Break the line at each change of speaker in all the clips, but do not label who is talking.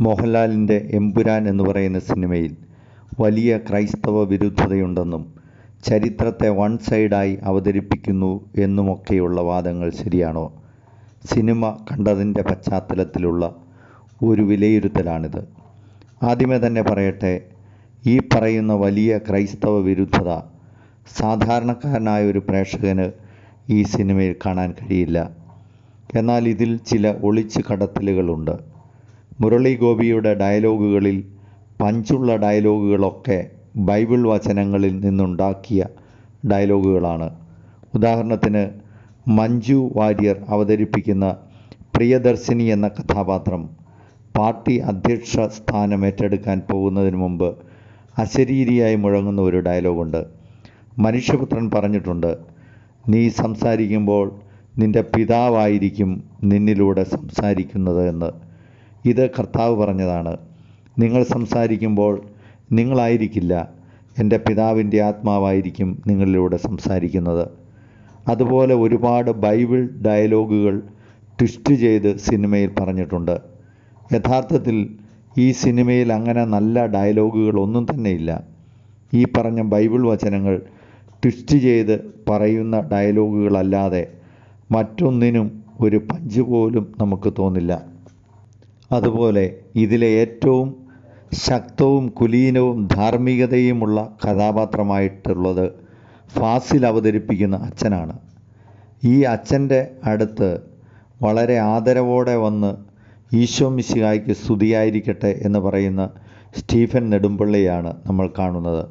മോഹൻലാലിന്റെ എമ്പുരാൻ എന്ന് പറയുന്ന സിനിമയിൽ വലിയ ക്രൈസ്തവ വിരുദ്ധതയുണ്ടെന്നും ചരിത്രത്തെ വൺ സൈഡായി അവതരിപ്പിക്കുന്നു എന്നുമൊക്കെയുള്ള വാദങ്ങൾ ശരിയാണോ? സിനിമ കണ്ടതിന്റെ പശ്ചാത്തലത്തിലുള്ള ഒരു വിലയിരുത്തലാണിത്. ആദ്യമേ തന്നെ പറയട്ടെ ഈ പറയുന്ന വലിയ ക്രൈസ്തവ വിരുദ്ധത സാധാരണക്കാരനായ ഒരു പ്രേക്ഷകന് ഈ സിനിമയിൽ കാണാൻ കഴിയില്ല. എന്നാൽ ഇതിൽ ചില ഒളിച്ചു കടത്തലുകളുണ്ട് മുരളി ഗോപിയുടെ ഡയലോഗുകളിൽ പഞ്ചുള്ള ഡയലോഗുകളൊക്കെ ബൈബിൾ വചനങ്ങളിൽ നിന്നുണ്ടാക്കിയ ഡയലോഗുകളാണ്. ഉദാഹരണത്തിന് മഞ്ജു വാര്യർ അവതരിപ്പിക്കുന്ന പ്രിയദർശിനി എന്ന കഥാപാത്രം പാർട്ടി അധ്യക്ഷ സ്ഥാനം ഏറ്റെടുക്കാൻ പോകുന്നതിന് മുമ്പ് അശരീരിയായി മുഴങ്ങുന്ന ഒരു ഡയലോഗുണ്ട്. മനുഷ്യപുത്രൻ പറഞ്ഞിട്ടുണ്ട് നീ സംസാരിക്കുമ്പോൾ നിന്റെ പിതാവായിരിക്കും നിന്നിലൂടെ സംസാരിക്കുന്നത് എന്ന്. ഇത് കർത്താവ് പറഞ്ഞതാണ്. നിങ്ങൾ സംസാരിക്കുമ്പോൾ നിങ്ങളായിരിക്കില്ല എന്റെ പിതാവിന്റെ ആത്മാവായിരിക്കും നിങ്ങളിലൂടെ സംസാരിക്കുന്നത്. അതുപോലെ ഒരുപാട് ബൈബിൾ ഡയലോഗുകൾ ട്വിസ്റ്റ് ചെയ്ത് സിനിമയിൽ പറഞ്ഞിട്ടുണ്ട്. യഥാർത്ഥത്തിൽ ഈ സിനിമയിൽ അങ്ങനെ നല്ല ഡയലോഗുകൾ ഒന്നും തന്നെ ഇല്ല. ഈ പറഞ്ഞ ബൈബിൾ വചനങ്ങൾ ട്വിസ്റ്റ് ചെയ്ത് പറയുന്ന ഡയലോഗുകളല്ലാതെ മറ്റൊന്നിനും ഒരു പഞ്ച് പോലും നമുക്ക് തോന്നില്ല. അതുപോലെ ഇതിലെ ഏറ്റവും ശക്തവും കുലീനവും ധാർമ്മികതയുമുള്ള കഥാപാത്രമായിട്ടുള്ളത് ഫാസിൽ അവതരിപ്പിക്കുന്ന അച്ഛനാണ്. ഈ അച്ഛന്റെ അടുത്ത് വളരെ ആദരവോടെ വന്ന് ഈശോ മിശിഹായ്ക്ക് സ്തുതിയായിരിക്കട്ടെ എന്ന് പറയുന്ന സ്റ്റീഫൻ നെടുമ്പള്ളിയാണ് നമ്മൾ കാണുന്നത്.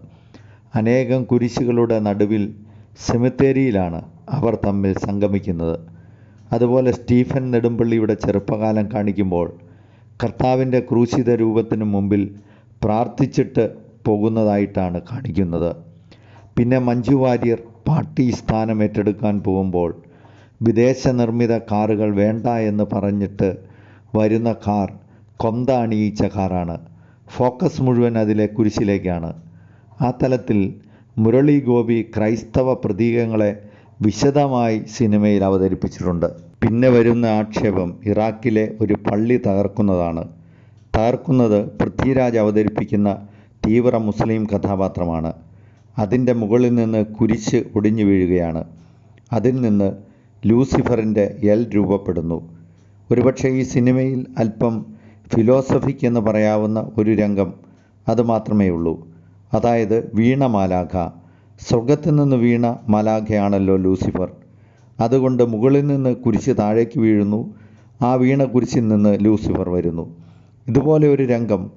അനേകം കുരിശുകളുടെ നടുവിൽ സെമിത്തേരിയിലാണ് അവർ തമ്മിൽ സംഗമിക്കുന്നത്. അതുപോലെ സ്റ്റീഫൻ നെടുമ്പള്ളിയുടെ ചെറുപ്പകാലം കാണിക്കുമ്പോൾ കർത്താവിന്റെ ക്രൂശിത രൂപത്തിന് മുമ്പിൽ പ്രാർത്ഥിച്ചിട്ട് പോകുന്നതായിട്ടാണ് കാണിക്കുന്നത്. പിന്നെ മഞ്ജു വാര്യർ പാർട്ടി സ്ഥാനം ഏറ്റെടുക്കാൻ പോകുമ്പോൾ വിദേശ നിർമ്മിത കാറുകൾ വേണ്ട എന്ന് പറഞ്ഞിട്ട് വരുന്ന കാർ കൊന്ത അണിയിച്ച കാറാണ്. ഫോക്കസ് മുഴുവൻ അതിലെ കുരിശിലേക്കാണ്. ആ തലത്തിൽ മുരളി ഗോപി ക്രൈസ്തവ പ്രതീകങ്ങളെ വിശദമായി സിനിമയിൽ അവതരിപ്പിച്ചിട്ടുണ്ട്. പിന്നെ വരുന്ന ആക്ഷേപം ഇറാഖിലെ ഒരു പള്ളി തകർക്കുന്നതാണ്. തകർക്കുന്നത് പൃഥ്വിരാജ് അവതരിപ്പിക്കുന്ന തീവ്ര മുസ്ലിം കഥാപാത്രമാണ്. അതിന്റെ മുകളിൽ നിന്ന് കുരിശ് ഒടിഞ്ഞു വീഴുകയാണ്. അതിൽ നിന്ന് ലൂസിഫറിന്റെ എൽ രൂപപ്പെടുന്നു. ഒരുപക്ഷെ ഈ സിനിമയിൽ അല്പം ഫിലോസഫിക് എന്ന് പറയാവുന്ന ഒരു രംഗം അത് മാത്രമേ ഉള്ളൂ. അതായത് വീണ മാലാഖ. സ്വർഗത്തിൽ നിന്ന് വീണ മാലാഖയാണല്ലോ ലൂസിഫർ. അതുകൊണ്ട് മുകളിൽ നിന്ന് കുരിശ് താഴേക്ക് വീഴുന്നു. ആ വീണ കുരിശിൽ നിന്ന് ലൂസിഫർ വരുന്നു. ഇതുപോലെ ഒരു രംഗം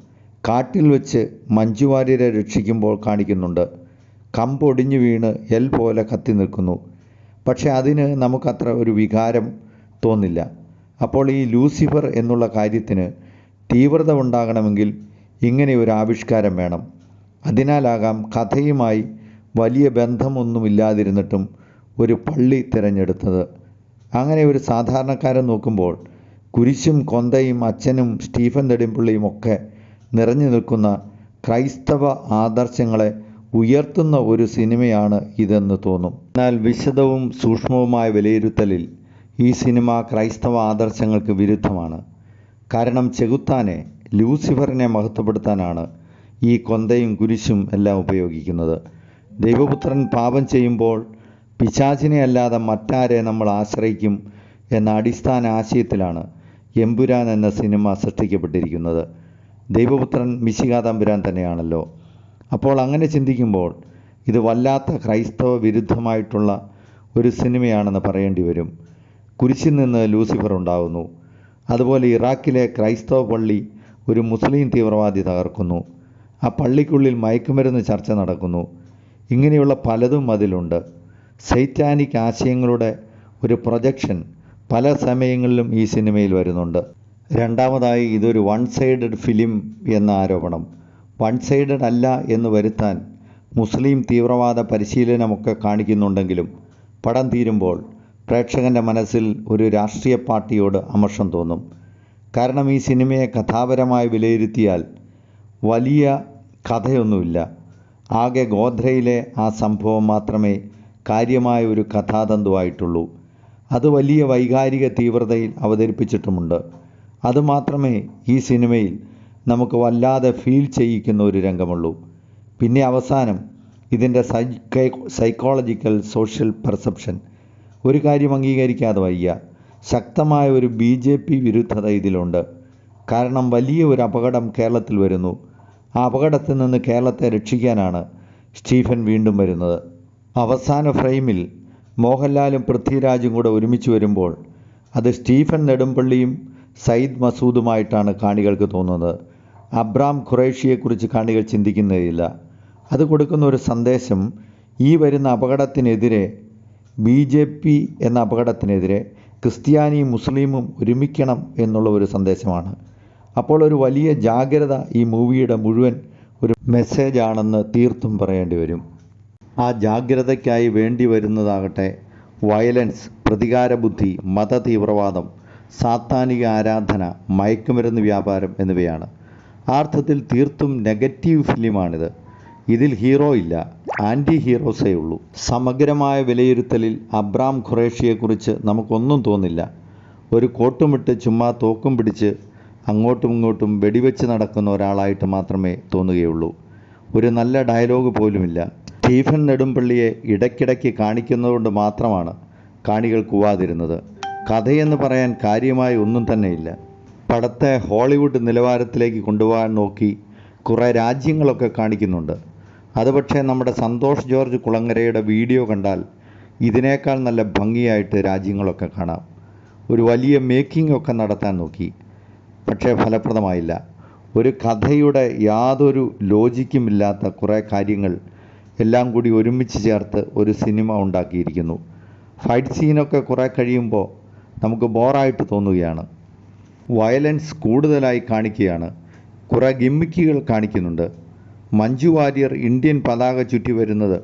കാട്ടിൽ വെച്ച് മഞ്ജുവാര്യരെ രക്ഷിക്കുമ്പോൾ കാണിക്കുന്നുണ്ട്. കമ്പൊടിഞ്ഞു വീണ് എൽ പോലെ കത്തി നിൽക്കുന്നു. പക്ഷേ അതിന് നമുക്കത്ര ഒരു വികാരം തോന്നില്ല. അപ്പോൾ ഈ ലൂസിഫർ എന്നുള്ള കാര്യത്തിന് തീവ്രത ഉണ്ടാകണമെങ്കിൽ ഇങ്ങനെ ഒരു ആവിഷ്കാരം വേണം. അതിനാലാകാം കഥയുമായി വലിയ ബന്ധമൊന്നുമില്ലാതിരുന്നിട്ടും ഒരു പള്ളി തിരഞ്ഞെടുത്തത്. അങ്ങനെ ഒരു സാധാരണക്കാരൻ നോക്കുമ്പോൾ കുരിശും കൊന്തയും അച്ഛനും സ്റ്റീഫൻ നെടുമ്പിള്ളിയും ഒക്കെ നിറഞ്ഞു നിൽക്കുന്ന ക്രൈസ്തവ ആദർശങ്ങളെ ഉയർത്തുന്ന ഒരു സിനിമയാണ് ഇതെന്ന് തോന്നും. എന്നാൽ വിശദവും സൂക്ഷ്മവുമായ വിലയിരുത്തലിൽ ഈ സിനിമ ക്രൈസ്തവ ആദർശങ്ങൾക്ക് വിരുദ്ധമാണ്. കാരണം ചെകുത്താനെ ലൂസിഫറിനെ മഹത്വപ്പെടുത്താനാണ് ഈ കൊന്തയും കുരിശും എല്ലാം ഉപയോഗിക്കുന്നത്. ദൈവപുത്രൻ പാപം ചെയ്യുമ്പോൾ പിശാചിനെ അല്ലാതെ മറ്റാരെ നമ്മൾ ആശ്രയിക്കും എന്ന അടിസ്ഥാന ആശയത്തിലാണ് എമ്പുരാൻ എന്ന സിനിമ സൃഷ്ടിക്കപ്പെട്ടിരിക്കുന്നത്. ദൈവപുത്രൻ മിശിക തമ്പുരാൻ തന്നെയാണല്ലോ. അപ്പോൾ അങ്ങനെ ചിന്തിക്കുമ്പോൾ ഇത് വല്ലാത്ത ക്രൈസ്തവ വിരുദ്ധമായിട്ടുള്ള ഒരു സിനിമയാണെന്ന് പറയേണ്ടി വരും. കുരിശിൽ നിന്ന് ലൂസിഫർ ഉണ്ടാകുന്നു അതുപോലെ ഇറാഖിലെ ക്രൈസ്തവ പള്ളി ഒരു മുസ്ലിം തീവ്രവാദി തകർക്കുന്നു. ആ പള്ളിക്കുള്ളിൽ മയക്കുമരുന്ന് ചർച്ച നടക്കുന്നു. ഇങ്ങനെയുള്ള പലതും അതിലുണ്ട്. സൈറ്റാനിക് ആശയങ്ങളുടെ ഒരു പ്രൊജക്ഷൻ പല സമയങ്ങളിലും ഈ സിനിമയിൽ വരുന്നുണ്ട്. രണ്ടാമതായി ഇതൊരു വൺ സൈഡഡ് ഫിലിം എന്ന ആരോപണം. വൺ സൈഡഡ് അല്ല എന്ന് വരുത്താൻ മുസ്ലിം തീവ്രവാദ പരിശീലനമൊക്കെ കാണിക്കുന്നുണ്ടെങ്കിലും പടം തീരുമ്പോൾ പ്രേക്ഷകന്റെ മനസ്സിൽ ഒരു രാഷ്ട്രീയ പാർട്ടിയോട് അമർഷം തോന്നും. കാരണം ഈ സിനിമയെ കഥാപരമായി വിലയിരുത്തിയാൽ വലിയ കഥയൊന്നുമില്ല. ആകെ ഗോധ്രയിലെ ആ സംഭവം മാത്രമേ കാര്യമായ ഒരു കഥാതന്തുവായിട്ടുള്ളൂ. അത് വലിയ വൈകാരിക തീവ്രതയിൽ അവതരിപ്പിച്ചിട്ടുമുണ്ട്. അതുമാത്രമേ ഈ സിനിമയിൽ നമുക്ക് വല്ലാതെ ഫീൽ ചെയ്യിക്കുന്ന ഒരു രംഗമുള്ളൂ. പിന്നെ അവസാനം ഇതിന്റെ സൈക്കൈ സൈക്കോളജിക്കൽ സോഷ്യൽ പെർസെപ്ഷൻ ഒരു കാര്യം അംഗീകരിക്കാതെ വയ്യ. ശക്തമായ ഒരു ബി ജെ പി വിരുദ്ധത ഇതിലുണ്ട്. കാരണം വലിയ ഒരു അപകടം കേരളത്തിൽ വരുന്നു. ആ അപകടത്തിൽ നിന്ന് കേരളത്തെ രക്ഷിക്കാനാണ് സ്റ്റീഫൻ വീണ്ടും വരുന്നത്. അവസാന ഫ്രെയിമിൽ മോഹൻലാലും പൃഥ്വിരാജും കൂടെ ഒരുമിച്ച് വരുമ്പോൾ അത് സ്റ്റീഫൻ നെടുമ്പള്ളിയും സയ്യിദ് മസൂദുമായിട്ടാണ് കാണികൾക്ക് തോന്നുന്നത്. അബ്രാം ഖുറേഷിയെക്കുറിച്ച് കാണികൾ ചിന്തിക്കുന്നതില്ല അത് കൊടുക്കുന്ന ഒരു സന്ദേശം ഈ വരുന്ന അപകടത്തിനെതിരെ ബി ജെ പി എന്ന അപകടത്തിനെതിരെ ക്രിസ്ത്യാനിയും മുസ്ലിമും ഒരുമിക്കണം എന്നുള്ള ഒരു സന്ദേശമാണ്. അപ്പോൾ ഒരു വലിയ ജാഗ്രത ഈ മൂവിയുടെ മുഴുവൻ ഒരു മെസ്സേജാണെന്ന് തീർത്തും പറയേണ്ടി വരും. ആ ജാഗ്രതയ്ക്കായി വേണ്ടി വരുന്നതാകട്ടെ. വയലൻസ് പ്രതികാരബുദ്ധി മതതീവ്രവാദം സാത്താനിക ആരാധന മയക്കുമരുന്ന് വ്യാപാരം എന്നിവയാണ്. ആർത്ഥത്തിൽ തീർത്തും നെഗറ്റീവ് ഫിലിമാണിത്. ഇതിൽ ഹീറോ ഇല്ല ആന്റി ഹീറോസേ ഉള്ളൂ. സമഗ്രമായ വിലയിരുത്തലിൽ അബ്രാം ഖുറേഷിയെക്കുറിച്ച് നമുക്കൊന്നും തോന്നില്ല. ഒരു കോട്ടുമിട്ട് ചുമ്മാ തോക്കും പിടിച്ച് അങ്ങോട്ടും ഇങ്ങോട്ടും വെടിവെച്ച് നടക്കുന്ന ഒരാളായിട്ട് മാത്രമേ തോന്നുകയുള്ളൂ. ഒരു നല്ല ഡയലോഗ് പോലുമില്ല. സ്റ്റീഫൻ നെടുമ്പള്ളിയെ ഇടയ്ക്കിടയ്ക്ക് കാണിക്കുന്നതുകൊണ്ട് മാത്രമാണ് കാണികൾ കൂവാതിരുന്നത്. കഥയെന്ന് പറയാൻ കാര്യമായി ഒന്നും തന്നെയില്ല. പടത്തെ ഹോളിവുഡ് നിലവാരത്തിലേക്ക് കൊണ്ടുപോകാൻ നോക്കി കുറേ രാജ്യങ്ങളൊക്കെ കാണിക്കുന്നുണ്ട്. അത് പക്ഷേ നമ്മുടെ സന്തോഷ് ജോർജ് കുളങ്ങരയുടെ വീഡിയോ കണ്ടാൽ ഇതിനേക്കാൾ നല്ല ഭംഗിയായിട്ട് രാജ്യങ്ങളൊക്കെ കാണാം. ഒരു വലിയ മേക്കിംഗ് ഒക്കെ നടത്താൻ നോക്കി. പക്ഷേ ഫലപ്രദമായില്ല. ഒരു കഥയുടെ യാതൊരു ലോജിക്കുമില്ലാത്ത കുറേ കാര്യങ്ങൾ എല്ലാം കൂടി ഒരുമിച്ച് ചേർത്ത് ഒരു സിനിമ ഉണ്ടാക്കിയിരിക്കുന്നു. ഫൈറ്റ് സീനൊക്കെ കുറേ കഴിയുമ്പോൾ നമുക്ക് ബോറായിട്ട് തോന്നുകയാണ്. വയലൻസ് കൂടുതലായി കാണിക്കുകയാണ്. കുറേ ഗിമ്മിക്കുകൾ കാണിക്കുന്നുണ്ട്. മഞ്ജു വാര്യർ ഇന്ത്യൻ പതാക ചുറ്റി വരുന്നത്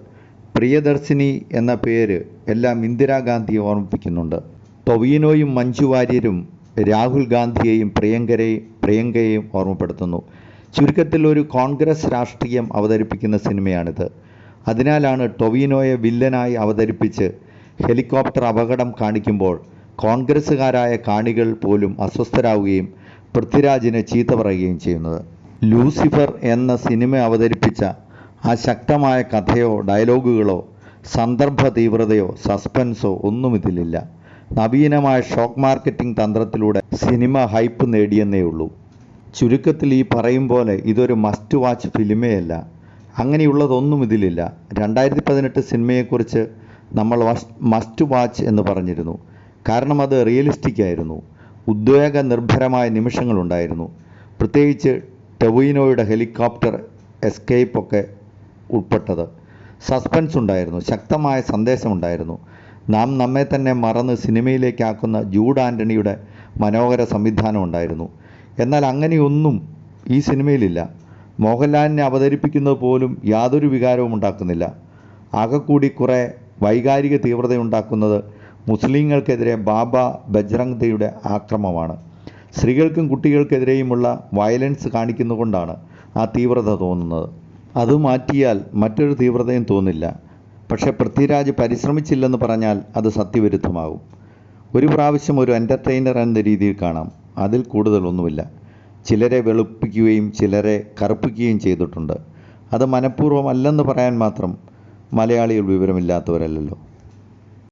പ്രിയദർശിനി എന്ന പേര് എല്ലാം ഇന്ദിരാഗാന്ധിയെ ഓർമ്മിപ്പിക്കുന്നുണ്ട്. ടൊവീനോയും മഞ്ജു വാര്യരും രാഹുൽ ഗാന്ധിയെയും പ്രിയങ്കരെയും പ്രിയങ്കയെയും ഓർമ്മപ്പെടുത്തുന്നു. ചുരുക്കത്തിൽ ഒരു കോൺഗ്രസ് രാഷ്ട്രീയം അവതരിപ്പിക്കുന്ന സിനിമയാണിത്. അതിനാലാണ് ടൊവിനോയെ വില്ലനായി അവതരിപ്പിച്ച് ഹെലികോപ്റ്റർ അപകടം കാണിക്കുമ്പോൾ കോൺഗ്രസ്സുകാരായ കാണികൾ പോലും അസ്വസ്ഥരാവുകയും പൃഥ്വിരാജിനെ ചീത്ത പറയുകയും ചെയ്യുന്നത്. ലൂസിഫർ എന്ന സിനിമ അവതരിപ്പിച്ച ആ ശക്തമായ കഥയോ ഡയലോഗുകളോ സന്ദർഭ തീവ്രതയോ സസ്പെൻസോ ഒന്നും ഇതിലില്ല നവീനമായ ഷോക്ക് മാർക്കറ്റിംഗ് തന്ത്രത്തിലൂടെ സിനിമ ഹൈപ്പ് നേടിയെന്നേ ഉള്ളൂ ചുരുക്കത്തിൽ ഈ പറയും പോലെ ഇതൊരു മസ്റ്റ് വാച്ച് ഫിലിമേ അല്ല അങ്ങനെയുള്ളതൊന്നും ഇതിലില്ല. രണ്ടായിരത്തി പതിനെട്ട് സിനിമയെക്കുറിച്ച് നമ്മൾ മസ്റ്റ് വാച്ച് എന്ന് പറഞ്ഞിരുന്നു. കാരണം അത് റിയലിസ്റ്റിക് ആയിരുന്നു. ഉദ്വേഗ നിർഭരമായ നിമിഷങ്ങളുണ്ടായിരുന്നു പ്രത്യേകിച്ച് ടെവീനോയുടെ ഹെലികോപ്റ്റർ എസ്കേപ്പ് ഒക്കെ ഉൾപ്പെട്ടത്. സസ്പെൻസ് ഉണ്ടായിരുന്നു. ശക്തമായ സന്ദേശമുണ്ടായിരുന്നു നാം നമ്മെ തന്നെ മറന്ന് സിനിമയിലേക്കാക്കുന്ന ജൂഡ് ആന്റണിയുടെ മനോഹര സംവിധാനം ഉണ്ടായിരുന്നു. എന്നാൽ അങ്ങനെയൊന്നും ഈ സിനിമയിലില്ല. മോഹൻലാലിനെ അവതരിപ്പിക്കുന്നത് പോലും യാതൊരു വികാരവും ഉണ്ടാക്കുന്നില്ല. ആകെക്കൂടി കുറേ വൈകാരിക തീവ്രതയുണ്ടാക്കുന്നത് മുസ്ലിങ്ങൾക്കെതിരെ ബാബ ബജ്രംഗ് ദയുടെ ആക്രമമാണ്. സ്ത്രീകൾക്കും കുട്ടികൾക്കെതിരെയുമുള്ള വയലൻസ് കാണിക്കുന്നതുകൊണ്ടാണ് ആ തീവ്രത തോന്നുന്നത്. അത് മാറ്റിയാൽ മറ്റൊരു തീവ്രതയും തോന്നില്ല. പക്ഷേ പൃഥ്വിരാജ് പരിശ്രമിച്ചില്ലെന്ന് പറഞ്ഞാൽ അത് സത്യവിരുദ്ധമാകും. ഒരു പ്രാവശ്യം ഒരു എന്റർടൈനർ എന്ന രീതിയിൽ കാണാം. അതിൽ കൂടുതലൊന്നുമില്ല. ചിലരെ വെളുപ്പിക്കുകയും ചിലരെ കറുപ്പിക്കുകയും ചെയ്തിട്ടുണ്ട്. അത് മനഃപൂർവമല്ലെന്ന് പറയാൻ മാത്രം മലയാളികൾ വിവരമില്ലാത്തവരല്ലല്ലോ.